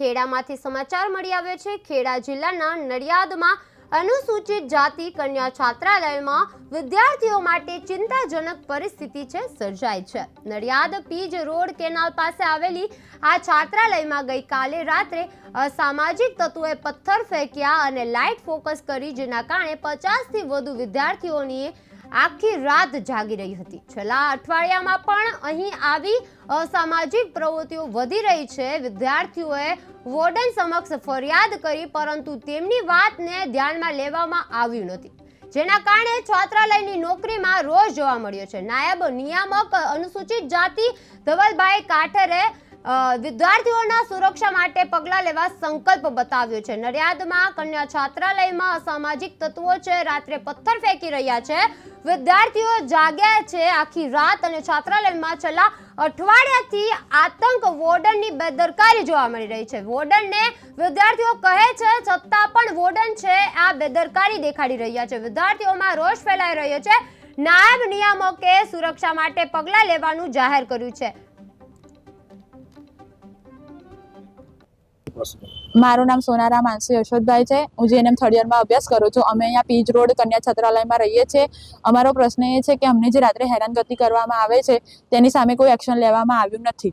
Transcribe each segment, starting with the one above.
ખેડામાંથી સમાચાર મળી આવ્યો છે. ખેડા જિલ્લાના નડિયાદમાં અનુસૂચિત જાતિ કન્યા છાત્રાલયમાં વિદ્યાર્થીઓ માટે ચિંતાજનક પરિસ્થિતિ છે સર્જાઈ છે. નડિયાદ પીજ રોડ કેનાલ પાસે આવેલી આ છાત્રાલયમાં ગઈકાલે રાત્રે અસામાજિક તત્વોએ પથ્થર ફેંક્યા અને લાઇટ ફોકસ કરી, જેના કારણે પચાસથી વધુ વિદ્યાર્થીઓની આખી રાત જાગી રહી હતી. છેલ્લા અઠવાડિયામાં પણ અહીં આવી અસામાજિક પ્રવૃત્તિઓ વધી રહી છે. વિદ્યાર્થીઓએ વોર્ડન સમક્ષ ફરિયાદ કરી, પરંતુ તેમની વાતને ધ્યાનમાં લેવામાં આવ્યું નથી. જેના કારણે છાત્રાલયની નોકરીમાં રોષ જોવા મળ્યો છે. નાયબ નિયામક અનુસૂચિત જાતિ ધવલભાઈ કાઠરે વિદ્યાર્થીઓના સુરક્ષા માટે પગલાં લેવા સંકલ્પ બતાવ્યો છે. નડિયાદમાં કન્યા છાત્રાલયમાં અસામાજિક તત્વો છે. રાત્રે પથ્થર ફેંકી રહ્યા છે. વિદ્યાર્થીઓ જાગ્યા છે આખી રાત અને છાત્રાલયમાં છેલ્લા અઠવાડિયાથી આતંક વોર્ડનની બેદરકારી જોવા મળી રહી છે. વોર્ડનને વિદ્યાર્થીઓ કહે છે છતાં પણ વોર્ડન છે, આ બેદરકારી દેખાડી રહ્યા છે. વિદ્યાર્થીઓમાં રોષ ફેલાઈ રહ્યો છે. નાયબ નિયામકે સુરક્ષા માટે પગલાં લેવાનું જાહેર કર્યું છે. મારું નામ સોનારામ માનસી યશોદભાઈ છે. હું જેએનએમ થર્ડ યરમાં અભ્યાસ કરું છું. અમે અહીંયા પીજ રોડ કન્યા છાત્રાલયમાં રહીએ છીએ. અમારો પ્રશ્ન એ છે કે અમને જે રાત્રે હેરાનગતિ કરવામાં આવે છે તેની સામે કોઈ એક્શન લેવામાં આવ્યું નથી.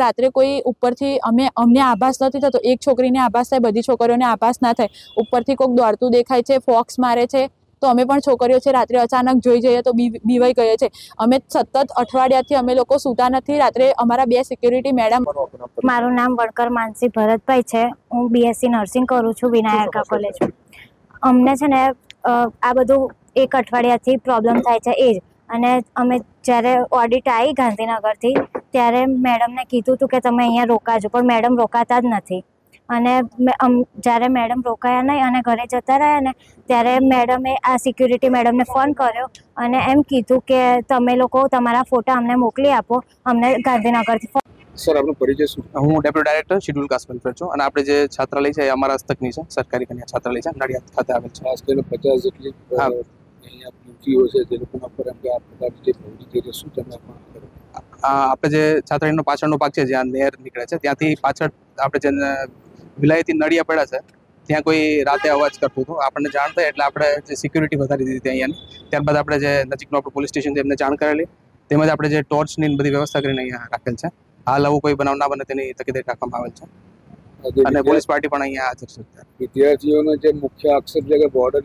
રાત્રે કોઈ ઉપરથી અમે અમને આભાસ નથી થતો. એક છોકરીને આભાસ થાય બધી છોકરીઓને આભાસ ના થાય. ઉપરથી કોઈક દોડતું દેખાય છે ફોક્સ મારે છે. તો અમે પણ છોકરીઓ છે, રાત્રે અચાનક જોઈ જઈએ તો બીવાઈ ગઈએ છે. અમે સતત અઠવાડિયાથી અમે લોકો સૂતા નથી. રાત્રે અમારા બે સિક્યુરિટી મેડમ મારું નામ વણકર માનસી ભરતભાઈ છે. હું બીએસસી નર્સિંગ કરું છું, વિનાયકા કોલેજ અમને છે ને આ બધું એક અઠવાડિયાથી પ્રોબ્લેમ થાય છે એ જ અને અમે જ્યારે ઓડિટ આવી ગાંધીનગરથી, ત્યારે મેડમને કીધું હતું કે તમે અહીંયા રોકાજો, પણ મેડમ રોકાતા જ નથી. અને મે- અમ- જ્યારે મેડમ રોકાયા નહીં અને ઘરે જતા રહ્યા ને ત્યારે મેડમે આ સિક્યુરિટી મેડમને ફોન કર્યો અને એમ કીધું કે તમે લોકો તમારા ફોટા અમને મોકલી આપો અમને ગાંધીનગરથી સર આપનો પરિચય શું? હું deputy director schedule caste welfare છું. અને આપણે જે છાત્રાલય છે એ અમારા હસ્તકની છે સરકારી કન્યા છાત્રાલય છે નડિયાદ ખાતે આવેલ છે. ખાસ કરીને પચાસ જેટલી અહીંયા છે જે લોકોના પર એમ કે આ પ્રકારની જે પ્રવૃત્તિ છે, શું તમે આપણે જે છાત્રાલયનો પાછળનો ભાગ છે જ્યાં નેર નીકળે છે ત્યાંથી પાછળ આપણે જે વિલાયતી નળિયા પડ્યા છે ત્યાં કોઈ રાતે અવાજ કરતું હતું. આપણને જાણ થઈ એટલે આપણે જે સિક્યુરિટી વધારી દીધી હતી અહીંયાની. ત્યારબાદ આપણે જે નજીકનું આપણું પોલીસ સ્ટેશન છે એમને જાણ કરેલી. તેમજ આપણે જે ટોર્ચની ને બધી વ્યવસ્થા કરીને અહીંયા રાખેલ છે. હાલ આવું કોઈ બનાવ ના બને તેની તકેદારી રાખવામાં આવેલ છે. અને પોલીસ પાર્ટી પણ અહીંયા હાજર છે વિદ્યાર્થીઓનો જે મુખ્ય આક્ષેપ છે કે બોર્ડર